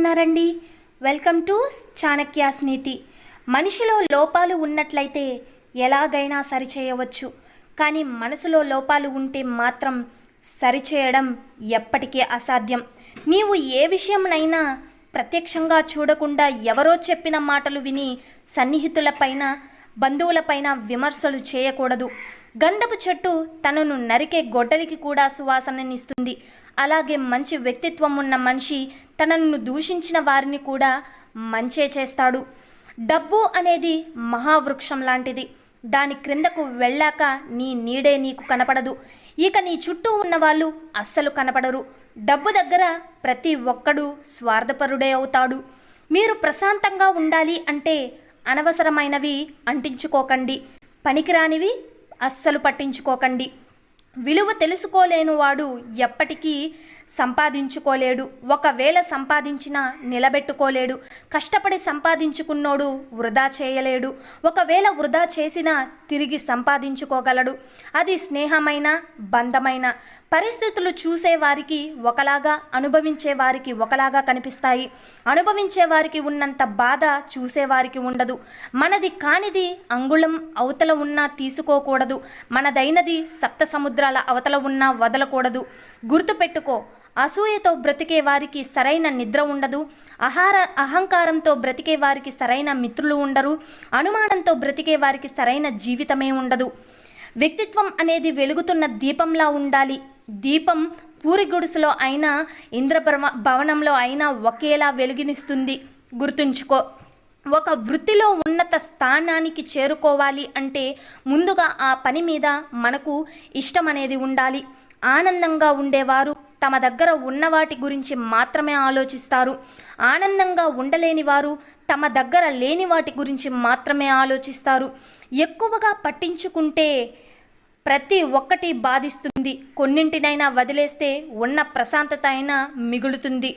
ఉన్నారండి welcome to చాణక్యాస్ నీతి మనిషిలో లోపాలు ఉన్నట్లయితే ఎలాగైనా సరిచేయవచ్చు. కానీ మనసులో లోపాలు ఉంటే మాత్రం సరిచేయడం ఎప్పటికీ అసాధ్యం. నీవు ఏ విషయంనైనా ప్రత్యక్షంగా చూడకుండా ఎవరో చెప్పిన మాటలు విని సన్నిహితులపైన బంధువులపైన విమర్శలు చేయకూడదు. గంధపు చెట్టు తనను నరికే గొడ్డలికి కూడా సువాసననిస్తుంది. అలాగే మంచి వ్యక్తిత్వం ఉన్న మనిషి తనను దూషించిన వారిని కూడా మంచే చేస్తాడు. డబ్బు అనేది మహావృక్షం లాంటిది. దాని క్రిందకు వెళ్ళాక నీ నీడే నీకు కనపడదు. ఇక నీ చుట్టూ ఉన్న వాళ్ళు అస్సలు కనపడరు. డబ్బు దగ్గర ప్రతి ఒక్కడు స్వార్థపరుడే అవుతాడు. మీరు ప్రశాంతంగా ఉండాలి అంటే అనవసరమైనవి అంటించుకోకండి. పనికిరానివి అస్సలు పట్టించుకోకండి. విలువ తెలుసుకోలేని వాడు ఎప్పటికీ సంపాదించుకోలేడు. ఒకవేళ సంపాదించినా నిలబెట్టుకోలేడు. కష్టపడి సంపాదించుకున్నోడు వృధా చేయలేడు. ఒకవేళ వృధా చేసినా తిరిగి సంపాదించుకోగలడు. అది స్నేహమైన బంధమైన పరిస్థితులు చూసే వారికి ఒకలాగా అనుభవించే వారికి ఒకలాగా కనిపిస్తాయి. అనుభవించే వారికి ఉన్నంత బాధ చూసేవారికి ఉండదు. మనది కానిది అంగుళం అవతల ఉన్నా తీసుకోకూడదు. మనదైనది సప్త సముద్రాల అవతల ఉన్నా వదలకూడదు. గుర్తుపెట్టుకో అసూయతో బ్రతికే వారికి సరైన నిద్ర ఉండదు. ఆహార అహంకారంతో బ్రతికే వారికి సరైన మిత్రులు ఉండరు. అనుమానంతో బ్రతికే వారికి సరైన జీవితమే ఉండదు. వ్యక్తిత్వం అనేది వెలుగుతున్న దీపంలా ఉండాలి. దీపం పూరి గుడిసెలో అయినా ఇంద్రభవ భవనంలో అయినా ఒకేలా వెలిగినిస్తుంది. గుర్తుంచుకో ఒక వృత్తిలో ఉన్నత స్థానానికి చేరుకోవాలి అంటే ముందుగా ఆ పని మీద మనకు ఇష్టం అనేది ఉండాలి. ఆనందంగా ఉండేవారు తమ దగ్గర ఉన్న వాటి గురించి మాత్రమే ఆలోచిస్తారు. ఆనందంగా ఉండలేని వారు తమ దగ్గర లేని వాటి గురించి మాత్రమే ఆలోచిస్తారు. ఎక్కువగా పట్టించుకుంటే ప్రతి ఒక్కటి బాధిస్తుంది. కొన్నింటినైనా వదిలేస్తే ఉన్న ప్రశాంతత అయినా మిగులుతుంది.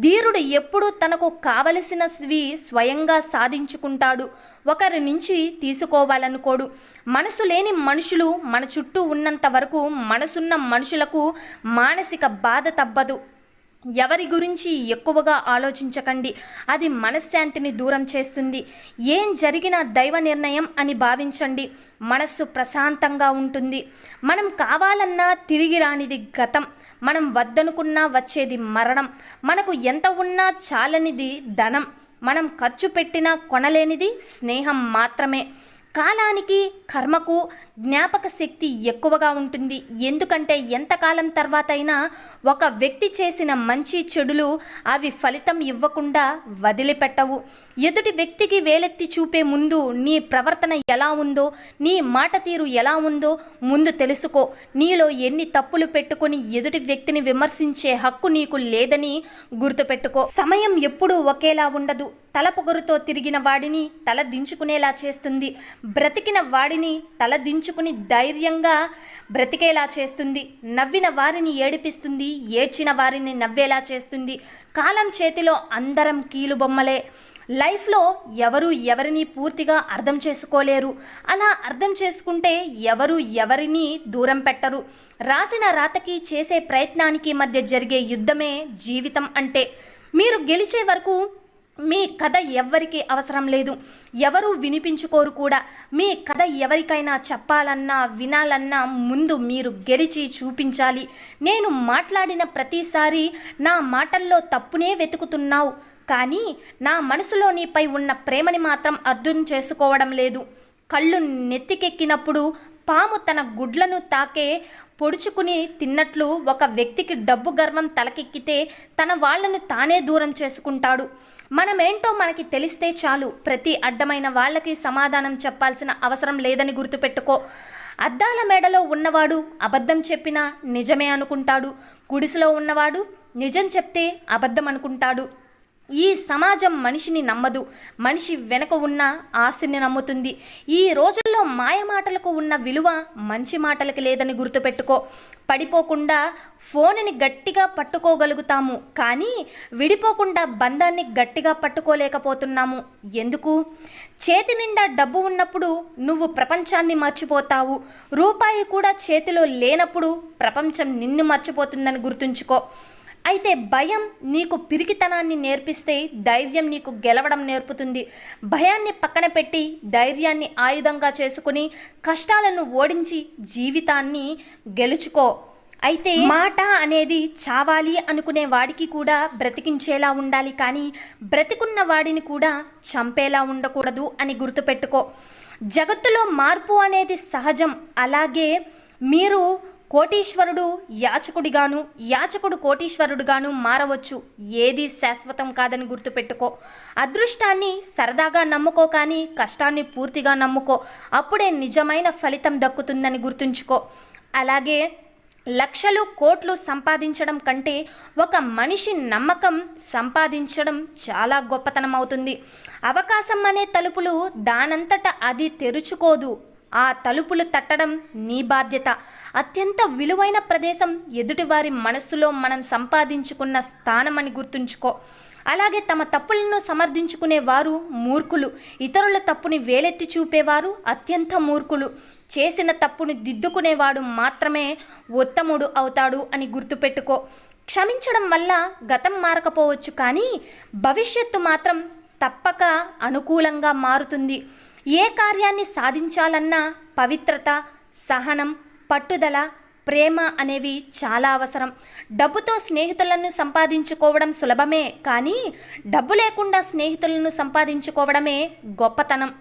ధీరుడు ఎప్పుడూ తనకు కావలసినవి స్వయంగా సాధించుకుంటాడు. ఒకరి నుంచి తీసుకోవాలనుకోడు. మనసు లేని మనుషులు మన చుట్టూ ఉన్నంత వరకు మనసున్న మనుషులకు మానసిక బాధ తప్పదు. ఎవరి గురించి ఎక్కువగా ఆలోచించకండి. అది మనశ్శాంతిని దూరం చేస్తుంది. ఏం జరిగినా దైవ నిర్ణయం అని భావించండి. మనస్సు ప్రశాంతంగా ఉంటుంది. మనం కావాలన్నా తిరిగి రానిది గతం. మనం వద్దనుకున్నా వచ్చేది మరణం. మనకు ఎంత ఉన్నా చాలనిది ధనం. మనం ఖర్చు పెట్టినా కొనలేనిది స్నేహం మాత్రమే. కాలానికి కర్మకు జ్ఞాపక శక్తి ఎక్కువగా ఉంటుంది. ఎందుకంటే ఎంతకాలం తర్వాత అయినా ఒక వ్యక్తి చేసిన మంచి చెడులు అవి ఫలితం ఇవ్వకుండా వదిలిపెట్టవు. ఎదుటి వ్యక్తికి వేలెత్తి చూపే ముందు నీ ప్రవర్తన ఎలా ఉందో నీ మాట తీరు ఎలా ఉందో ముందు తెలుసుకో. నీలో ఎన్ని తప్పులు పెట్టుకుని ఎదుటి వ్యక్తిని విమర్శించే హక్కు నీకు లేదని గుర్తుపెట్టుకో. సమయం ఎప్పుడూ ఒకేలా ఉండదు. తల పొగరుతో తిరిగిన వాడిని తల దించుకునేలా చేస్తుంది. బ్రతికిన వాడిని తలదించుకుని ధైర్యంగా బ్రతికేలా చేస్తుంది. నవ్విన వారిని ఏడిపిస్తుంది. ఏడ్చిన వారిని నవ్వేలా చేస్తుంది. కాలం చేతిలో అందరం కీలుబొమ్మలే. లైఫ్లో ఎవరు ఎవరిని పూర్తిగా అర్థం చేసుకోలేరు. అలా అర్థం చేసుకుంటే ఎవరు ఎవరిని దూరం పెట్టరు. రాసిన రాతకి చేసే ప్రయత్నానికి మధ్య జరిగే యుద్ధమే జీవితం అంటే. మీరు గెలిచే వరకు మీ కథ ఎవ్వరికి అవసరం లేదు. ఎవరు వినిపించుకోరు కూడా. మీ కథ ఎవరికైనా చెప్పాలన్నా వినాలన్నా ముందు మీరు గెలిచి చూపించాలి. నేను మాట్లాడిన ప్రతిసారి నా మాటల్లో తప్పునే వెతుకుతున్నావు. కానీ నా మనసులో నీపై ఉన్న ప్రేమని మాత్రం అర్థం చేసుకోవడం లేదు. కళ్ళు నెత్తికెక్కినప్పుడు పాము తన గుడ్లను తాకే పొడుచుకుని తిన్నట్లు ఒక వ్యక్తికి డబ్బు గర్వం తలకెక్కితే తన వాళ్ళను తానే దూరం చేసుకుంటాడు. మనమేంటో మనకి తెలిస్తే చాలు. ప్రతి అడ్డమైన వాళ్ళకి సమాధానం చెప్పాల్సిన అవసరం లేదని గుర్తుపెట్టుకో. అద్దాల మేడలో ఉన్నవాడు అబద్ధం చెప్పినా నిజమే అనుకుంటాడు. గుడిసెలో ఉన్నవాడు నిజం చెప్తే అబద్ధం అనుకుంటాడు. ఈ సమాజం మనిషిని నమ్మదు. మనిషి వెనక ఉన్న ఆస్తిని నమ్ముతుంది. ఈ రోజుల్లో మాయ మాటలకు ఉన్న విలువ మంచి మాటలకి లేదని గుర్తుపెట్టుకో. పడిపోకుండా ఫోన్ని గట్టిగా పట్టుకోగలుగుతాము. కానీ విడిపోకుండా బంధాన్ని గట్టిగా పట్టుకోలేకపోతున్నాము. ఎందుకు? చేతి నిండా డబ్బు ఉన్నప్పుడు నువ్వు ప్రపంచాన్ని మర్చిపోతావు. రూపాయి కూడా చేతిలో లేనప్పుడు ప్రపంచం నిన్ను మర్చిపోతుందని గుర్తుంచుకో. అయితే భయం నీకు పిరికితనాన్ని నేర్పిస్తే ధైర్యం నీకు గెలవడం నేర్పుతుంది. భయాన్ని పక్కన పెట్టి ధైర్యాన్ని ఆయుధంగా చేసుకుని కష్టాలను ఓడించి జీవితాన్ని గెలుచుకో. అయితే మాట అనేది చావాలి అనుకునే వాడికి కూడా బ్రతికించేలా ఉండాలి కానీ బ్రతికున్న వాడిని కూడా చంపేలా ఉండకూడదు అని గుర్తుపెట్టుకో. జగత్తులో మార్పు అనేది సహజం. అలాగే మీరు కోటీశ్వరుడు యాచకుడిగాను యాచకుడు కోటీశ్వరుడుగాను మారవచ్చు. ఏది శాశ్వతం కాదని గుర్తుపెట్టుకో. అదృష్టాన్ని సరదాగా నమ్ముకో కానీ కష్టాన్ని పూర్తిగా నమ్ముకో. అప్పుడే నిజమైన ఫలితం దక్కుతుందని గుర్తుంచుకో. అలాగే లక్షలు కోట్లు సంపాదించడం కంటే ఒక మనిషి నమ్మకం సంపాదించడం చాలా గొప్పతనం అవుతుంది. అవకాశం అనే తలుపులు దానంతట అది తెరుచుకోదు. ఆ తలుపులు తట్టడం నీ బాధ్యత. అత్యంత విలువైన ప్రదేశం ఎదుటివారి మనస్సులో మనం సంపాదించుకున్న స్థానమని గుర్తుంచుకో. అలాగే తమ తప్పులను సమర్థించుకునే వారు మూర్ఖులు. ఇతరుల తప్పుని వేలెత్తి చూపేవారు అత్యంత మూర్ఖులు. చేసిన తప్పును దిద్దుకునేవాడు మాత్రమే ఉత్తముడు అవుతాడు అని గుర్తుపెట్టుకో. క్షమించడం వల్ల గతం మారకపోవచ్చు కానీ భవిష్యత్తు మాత్రం తప్పక అనుకూలంగా మారుతుంది. ఏ కార్యాన్ని సాధించాలన్నా పవిత్రత సహనం పట్టుదల ప్రేమ అనేవి చాలా అవసరం. డబ్బుతో స్నేహితులను సంపాదించుకోవడం సులభమే కానీ డబ్బు లేకుండా స్నేహితులను సంపాదించుకోవడమే గొప్పతనం.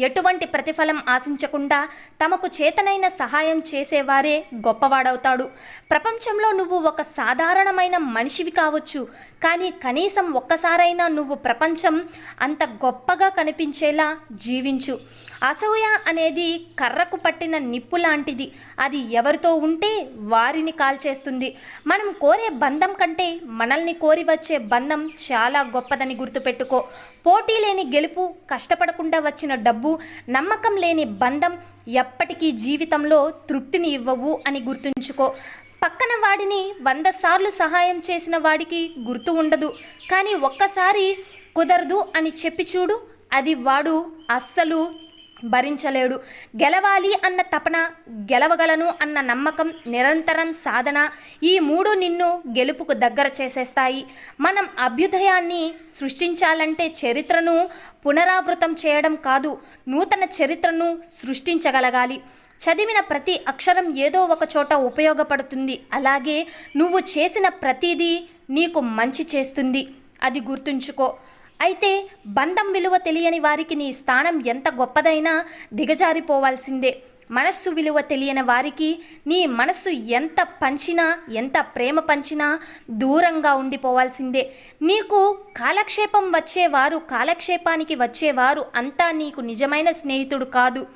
ఎటువంటి ప్రతిఫలం ఆశించకుండా తమకు చేతనైన సహాయం చేసేవారే గొప్పవాడవుతాడు. ప్రపంచంలో నువ్వు ఒక సాధారణమైన మనిషివి కావచ్చు కానీ కనీసం ఒక్కసారైనా నువ్వు ప్రపంచం అంత గొప్పగా కనిపించేలా జీవించు. అసూయ అనేది కర్రకు పట్టిన నిప్పు లాంటిది. అది ఎవరితో ఉంటే వారిని కాల్చేస్తుంది. మనం కోరే బంధం కంటే మనల్ని కోరి వచ్చే బంధం చాలా గొప్పదని గుర్తుపెట్టుకో. పోటీ లేని గెలుపు కష్టపడకుండా వచ్చిన డబ్బు నమ్మకం లేని బంధం ఎప్పటికీ జీవితంలో తృప్తిని ఇవ్వవు అని గుర్తుంచుకో. పక్కన వాడిని వంద సార్లు సహాయం చేసిన వాడికి గుర్తు ఉండదు. కానీ ఒక్కసారి కుదరదు అని చెప్పి చూడు అది వాడు అస్సలు భరించలేడు. గెలవాలి అన్న తపన గెలవగలను అన్న నమ్మకం నిరంతరం సాధన ఈ మూడు నిన్ను గెలుపుకు దగ్గర చేసేస్తాయి. మనం అభ్యుదయాన్ని సృష్టించాలంటే చరిత్రను పునరావృతం చేయడం కాదు నూతన చరిత్రను సృష్టించగలగాలి. చదివిన ప్రతి అక్షరం ఏదో ఒక చోట ఉపయోగపడుతుంది. అలాగే నువ్వు చేసిన ప్రతిదీ నీకు మంచి చేస్తుంది. అది గుర్తుంచుకో. అయితే బంధం విలువ తెలియని వారికి నీ స్థానం ఎంత గొప్పదైనా దిగజారిపోవాల్సిందే. మనస్సు విలువ తెలియని వారికి నీ మనస్సు ఎంత పంచినా ఎంత ప్రేమ పంచినా దూరంగా ఉండిపోవాల్సిందే. నీకు కాలక్షేపం వచ్చేవారు కాలక్షేపానికి వచ్చేవారు అంతా నీకు నిజమైన స్నేహితుడు కాదు.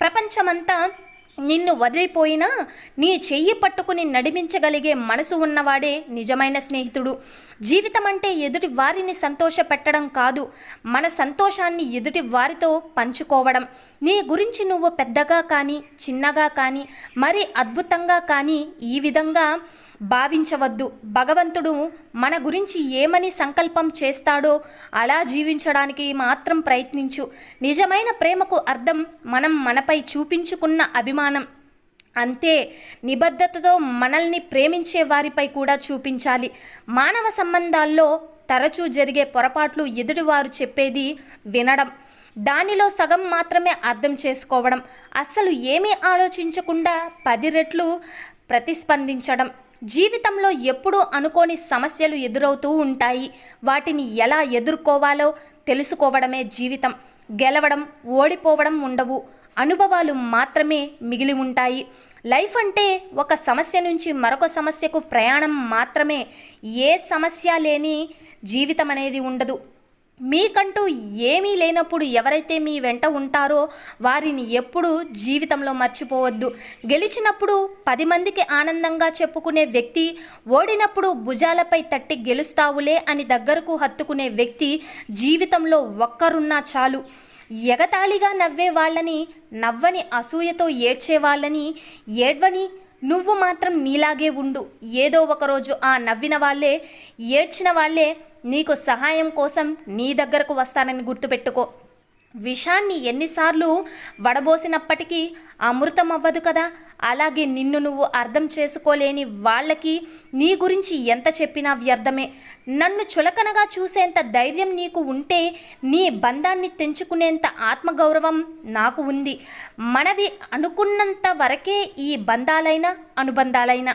ప్రపంచమంతా నిన్ను వదిలిపోయినా నీ చెయ్యి పట్టుకుని నడిపించగలిగే మనసు ఉన్నవాడే నిజమైన స్నేహితుడు. జీవితం అంటే ఎదుటి వారిని సంతోషపెట్టడం కాదు మన సంతోషాన్ని ఎదుటి వారితో పంచుకోవడం. నీ గురించి నువ్వు పెద్దగా కానీ చిన్నగా కానీ మరి అద్భుతంగా కానీ ఈ విధంగా భావించవద్దు. భగవంతుడు మన గురించి ఏమని సంకల్పం చేస్తాడో అలా జీవించడానికి మాత్రం ప్రయత్నించు. నిజమైన ప్రేమకు అర్థం మనం మనపై చూపించుకున్న అభిమానం. అంతే నిబద్ధతతో మనల్ని ప్రేమించే వారిపై కూడా చూపించాలి. మానవ సంబంధాల్లో తరచూ జరిగే పొరపాట్లు ఎదుటివారు చెప్పేది వినడం. దానిలో సగం మాత్రమే అర్థం చేసుకోవడం. అస్సలు ఏమీ ఆలోచించకుండా పది రెట్లు ప్రతిస్పందించడం. జీవితంలో ఎప్పుడూ అనుకోని సమస్యలు ఎదురవుతూ ఉంటాయి. వాటిని ఎలా ఎదుర్కోవాలో తెలుసుకోవడమే జీవితం. గెలవడం ఓడిపోవడం ఉండవు. అనుభవాలు మాత్రమే మిగిలి ఉంటాయి. లైఫ్ అంటే ఒక సమస్య నుంచి మరొక సమస్యకు ప్రయాణం మాత్రమే. ఏ సమస్య లేని జీవితం అనేది ఉండదు. మీకంటూ ఏమీ లేనప్పుడు ఎవరైతే మీ వెంట ఉంటారో వారిని ఎప్పుడూ జీవితంలో మర్చిపోవద్దు. గెలిచినప్పుడు పది మందికి ఆనందంగా చెప్పుకునే వ్యక్తి ఓడినప్పుడు భుజాలపై తట్టి గెలుస్తావులే అని దగ్గరకు హత్తుకునే వ్యక్తి జీవితంలో ఒక్కరున్నా చాలు. ఎగతాళిగా నవ్వే వాళ్ళని నవ్వని అసూయతో ఏడ్చే వాళ్ళని ఏడ్వని నువ్వు మాత్రం నీలాగే ఉండు. ఏదో ఒకరోజు ఆ నవ్విన వాళ్ళే ఏడ్చిన వాళ్ళే నీకు సహాయం కోసం నీ దగ్గరకు వస్తానని గుర్తుపెట్టుకో. విషాన్ని ఎన్నిసార్లు వడబోసినప్పటికీ అమృతం అవ్వదు కదా? అలాగే నిన్ను నువ్వు అర్థం చేసుకోలేని వాళ్ళకి నీ గురించి ఎంత చెప్పినా వ్యర్థమే. నన్ను చులకనగా చూసేంత ధైర్యం నీకు ఉంటే నీ బంధాన్ని తెంచుకునేంత ఆత్మగౌరవం నాకు ఉంది. మనవి అనుకున్నంత వరకే ఈ బంధాలైనా అనుబంధాలైనా.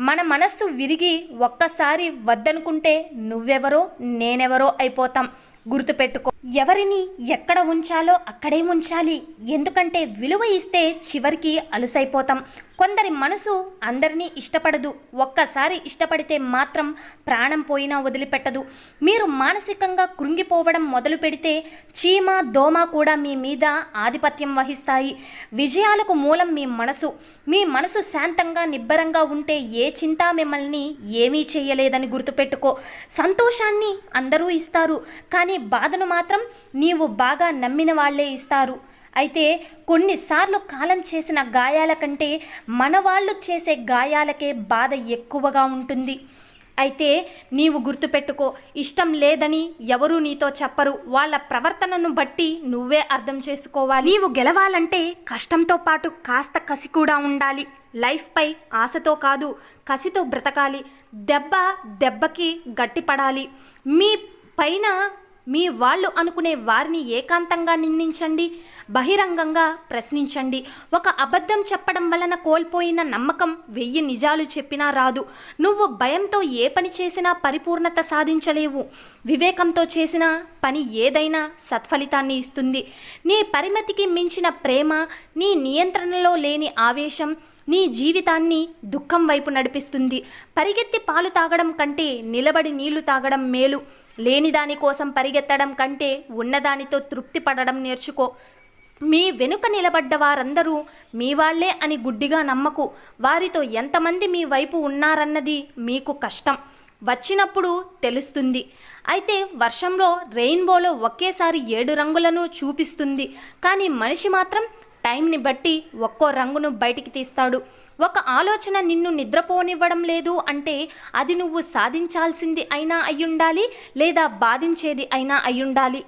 మన మనస్సు విరిగి ఒక్కసారి వద్దనుకుంటే నువ్వెవరో నేనెవరో అయిపోతాం. గుర్తుపెట్టుకో. ఎవరిని ఎక్కడ ఉంచాలో అక్కడే ఉంచాలి. ఎందుకంటే విలువ ఇస్తే చివరికి అలుసైపోతాం. కొందరి మనసు అందరినీ ఇష్టపడదు. ఒక్కసారి ఇష్టపడితే మాత్రం ప్రాణం పోయినా వదిలిపెట్టదు. మీరు మానసికంగా కృంగిపోవడం మొదలు పెడితే చీమ దోమ కూడా మీ మీద ఆధిపత్యం వహిస్తాయి. విజయాలకు మూలం మీ మనసు. మీ మనసు శాంతంగా నిబ్బరంగా ఉంటే ఏ చింత మిమ్మల్ని ఏమీ చేయలేదని గుర్తుపెట్టుకో. సంతోషాన్ని అందరూ ఇస్తారు. కానీ బాధను మాత్రం నీవు బాగా నమ్మిన వాళ్ళే ఇస్తారు. అయితే కొన్నిసార్లు కాలం చేసిన గాయాల కంటే మన వాళ్ళు చేసే గాయాలకే బాధ ఎక్కువగా ఉంటుంది. అయితే నీవు గుర్తుపెట్టుకో ఇష్టం లేదని ఎవరూ నీతో చెప్పరు. వాళ్ళ ప్రవర్తనను బట్టి నువ్వే అర్థం చేసుకోవాలి. నీవు గెలవాలంటే కష్టంతో పాటు కాస్త కసి కూడా ఉండాలి. లైఫ్పై ఆశతో కాదు కసితో బ్రతకాలి. దెబ్బ దెబ్బకి గట్టిపడాలి. మీ పైన మీ వాళ్ళు అనుకునే వారిని ఏకాంతంగా నిందించండి. బహిరంగంగా ప్రశ్నించండి. ఒక అబద్ధం చెప్పడం వలన కోల్పోయిన నమ్మకం వెయ్యి నిజాలు చెప్పినా రాదు. నువ్వు భయంతో ఏ పని చేసినా పరిపూర్ణత సాధించలేవు. వివేకంతో చేసిన పని ఏదైనా సత్ఫలితాన్ని ఇస్తుంది. నీ పరిమితికి మించిన ప్రేమ నీ నియంత్రణలో లేని ఆవేశం నీ జీవితాన్ని దుఃఖం వైపు నడిపిస్తుంది. పరిగెత్తి పాలు తాగడం కంటే నిలబడి నీళ్ళు తాగడం మేలు. లేనిదాని కోసం పరిగెత్తడం కంటే ఉన్నదానితో తృప్తి పడడం నేర్చుకో. మీ వెనుక నిలబడ్డ వారందరూ మీ వాళ్ళే అని గుడ్డిగా నమ్మకు. వారితో ఎంతమంది మీ వైపు ఉన్నారన్నది మీకు కష్టం. వచ్చినప్పుడు తెలుస్తుంది. అయితే వర్షంలో రెయిన్బోలో ఒకేసారి ఏడు రంగులను చూపిస్తుంది. కానీ మనిషి మాత్రం టైంని బట్టి ఒక్కో రంగును బయటికి తీస్తాడు. ఒక ఆలోచన నిన్ను నిద్రపోనివ్వడం లేదు అంటే అది నువ్వు సాధించాల్సింది అయినా అయ్యుండాలి లేదా బాధించేది అయినా అయ్యుండాలి.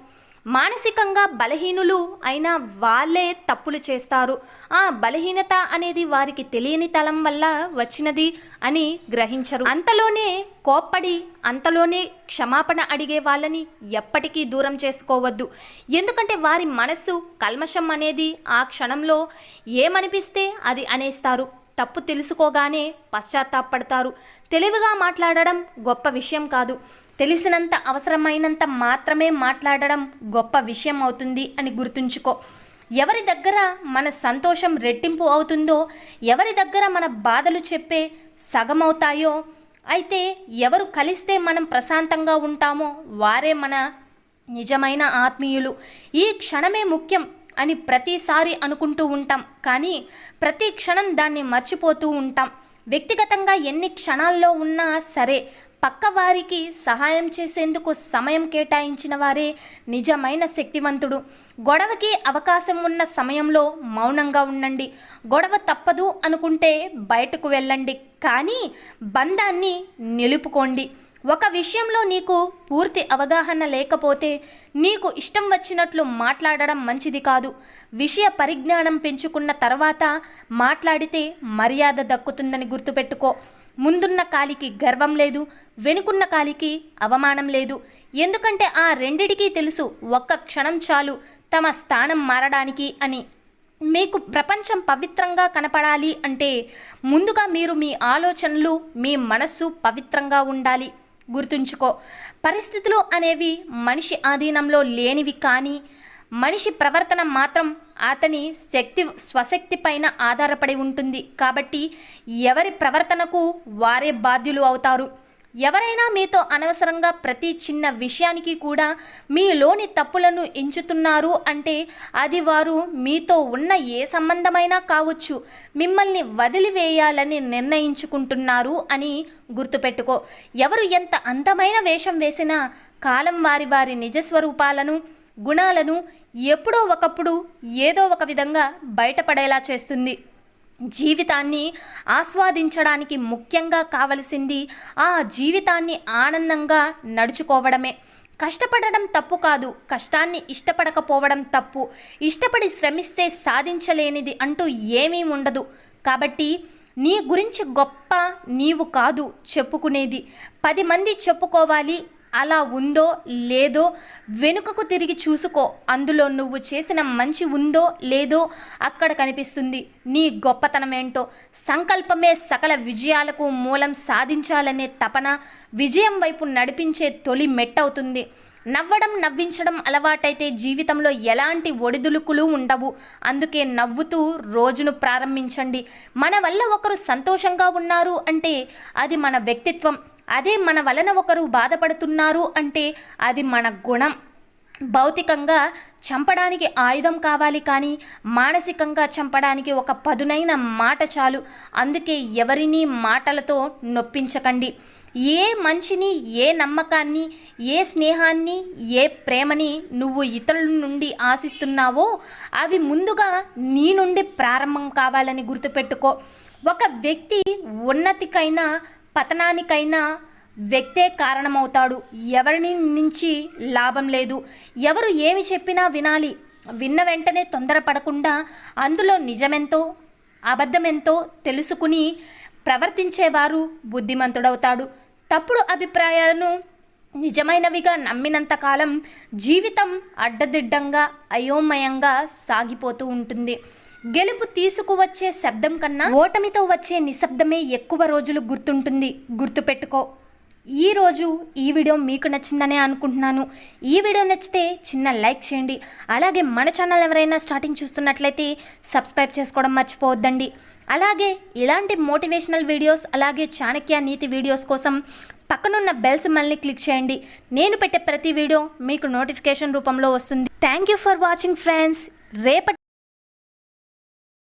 మానసికంగా బలహీనులు అయినా వాళ్ళే తప్పులు చేస్తారు. ఆ బలహీనత అనేది వారికి తెలియని తలం వల్ల వచ్చినది అని గ్రహించరు. అంతలోనే కోప్పడి అంతలోనే క్షమాపణ అడిగే వాళ్ళని ఎప్పటికీ దూరం చేసుకోవద్దు. ఎందుకంటే వారి మనస్సు కల్మషం అనేది ఆ క్షణంలో ఏమనిపిస్తే అది అనేస్తారు. తప్పు తెలుసుకోగానే పశ్చాత్తాపడతారు తెలివిగా మాట్లాడడం గొప్ప విషయం కాదు. తెలిసినంత అవసరమైనంత మాత్రమే మాట్లాడడం గొప్ప విషయం అవుతుంది అని గుర్తుంచుకో. ఎవరి దగ్గర మన సంతోషం రెట్టింపు అవుతుందో ఎవరి దగ్గర మన బాధలు చెప్పే సగం అవుతాయో అయితే ఎవరు కలిస్తే మనం ప్రశాంతంగా ఉంటామో వారే మన నిజమైన ఆత్మీయులు. ఈ క్షణమే ముఖ్యం. అని ప్రతిసారి అనుకుంటూ ఉంటాం. కానీ ప్రతి క్షణం దాన్ని మర్చిపోతూ ఉంటాం. వ్యక్తిగతంగా ఎన్ని క్షణాల్లో ఉన్నా సరే పక్కవారికి సహాయం చేసేందుకు సమయం కేటాయించిన వారే నిజమైన శక్తివంతుడు. గొడవకి అవకాశం ఉన్న సమయంలో మౌనంగా ఉండండి. గొడవ తప్పదు అనుకుంటే బయటకు వెళ్ళండి. కానీ బంధాన్ని నిలుపుకోండి. ఒక విషయంలో నీకు పూర్తి అవగాహన లేకపోతే నీకు ఇష్టం వచ్చినట్లు మాట్లాడడం మంచిది కాదు. విషయ పరిజ్ఞానం పెంచుకున్న తర్వాత మాట్లాడితే మర్యాద దక్కుతుందని గుర్తుపెట్టుకో. ముందున్న కాలికి గర్వం లేదు వెనుకున్న కాలికి అవమానం లేదు. ఎందుకంటే ఆ రెండిటికీ తెలుసు ఒక్క క్షణం చాలు తమ స్థానం మారడానికి అని. మీకు ప్రపంచం పవిత్రంగా కనపడాలి అంటే ముందుగా మీరు మీ ఆలోచనలు మీ మనస్సు పవిత్రంగా ఉండాలి. గుర్తుంచుకో. పరిస్థితులు అనేవి మనిషి ఆధీనంలో లేనివి కానీ మనిషి ప్రవర్తన మాత్రం అతని శక్తి స్వశక్తి పైన ఆధారపడి ఉంటుంది. కాబట్టి ఎవరి ప్రవర్తనకు వారే బాధ్యులు అవుతారు? ఎవరైనా మీతో అనవసరంగా ప్రతి చిన్న విషయానికి కూడా మీలోని తప్పులను ఎంచుతున్నారు అంటే అది వారు మీతో ఉన్న ఏ సంబంధమైనా కావచ్చు మిమ్మల్ని వదిలివేయాలని నిర్ణయించుకుంటున్నారు అని గుర్తుపెట్టుకో. ఎవరు ఎంత అందమైన వేషం వేసినా కాలం వారి వారి నిజస్వరూపాలను గుణాలను ఎప్పుడో ఒకప్పుడు ఏదో ఒక విధంగా బయటపడేలా చేస్తుంది. జీవితాన్ని ఆస్వాదించడానికి ముఖ్యంగా కావలసింది ఆ జీవితాన్ని ఆనందంగా నడుచుకోవడమే. కష్టపడడం తప్పు కాదు కష్టాన్ని ఇష్టపడకపోవడం తప్పు. ఇష్టపడి శ్రమిస్తే సాధించలేనిది అంటూ ఏమీ ఉండదు. కాబట్టి నీ గురించి గొప్ప నీవు కాదు చెప్పుకునేది. పది మంది చెప్పుకోవాలి అలా ఉందో లేదో వెనుకకు తిరిగి చూసుకో. అందులో నువ్వు చేసిన మంచి ఉందో లేదో అక్కడ కనిపిస్తుంది. నీ గొప్పతనం ఏంటో సంకల్పమే సకల విజయాలకు మూలం సాధించాలనే తపన విజయం వైపు నడిపించే తొలి మెట్టవుతుంది. నవ్వడం నవ్వించడం అలవాటైతే జీవితంలో ఎలాంటి ఒడిదులుకులు ఉండవు. అందుకే నవ్వుతూ రోజును ప్రారంభించండి. మన వల్ల ఒకరు సంతోషంగా ఉన్నారు అంటే అది మన వ్యక్తిత్వం. అదే మన వలన ఒకరు బాధపడుతున్నారు అంటే అది మన గుణం. భౌతికంగా చంపడానికి ఆయుధం కావాలి కానీ మానసికంగా చంపడానికి ఒక పదునైన మాట చాలు. అందుకే ఎవరిని మాటలతో నొప్పించకండి. ఏ మంచిని ఏ నమ్మకాన్ని ఏ స్నేహాన్ని ఏ ప్రేమని నువ్వు ఇతరుల నుండి ఆశిస్తున్నావో అవి ముందుగా నీ నుండి ప్రారంభం కావాలని గుర్తుపెట్టుకో. ఒక వ్యక్తి ఉన్నతికైనా పతనానికైనా వ్యక్తే కారణమవుతాడు. ఎవరిని నుంచి లాభం లేదు. ఎవరు ఏమి చెప్పినా వినాలి. విన్న వెంటనే తొందరపడకుండా అందులో నిజమెంతో అబద్ధమెంతో తెలుసుకుని ప్రవర్తించేవారు బుద్ధిమంతుడవుతాడు. తప్పుడు అభిప్రాయాలను నిజమైనవిగా నమ్మినంతకాలం జీవితం అడ్డదిడ్డంగా అయోమయంగా సాగిపోతూ ఉంటుంది. గెలుపు తీసుకువచ్చే శబ్దం కన్నా ఓటమితో వచ్చే నిశ్శబ్దమే ఎక్కువ రోజులు గుర్తుంటుంది. గుర్తుపెట్టుకో. ఈ రోజు ఈ వీడియో మీకు నచ్చిందనే అనుకుంటున్నాను. ఈ వీడియో నచ్చితే చిన్న లైక్ చేయండి. అలాగే మన ఛానల్ ఎవరైనా స్టార్టింగ్ చూస్తున్నట్లయితే సబ్స్క్రైబ్ చేసుకోవడం మర్చిపోవద్దండి. అలాగే ఇలాంటి మోటివేషనల్ వీడియోస్ అలాగే చాణక్య నీతి వీడియోస్ కోసం పక్కనున్న బెల్ సింబల్ని క్లిక్ చేయండి. నేను పెట్టే ప్రతి వీడియో మీకు నోటిఫికేషన్ రూపంలో వస్తుంది. Thank you for watching friends రేపటి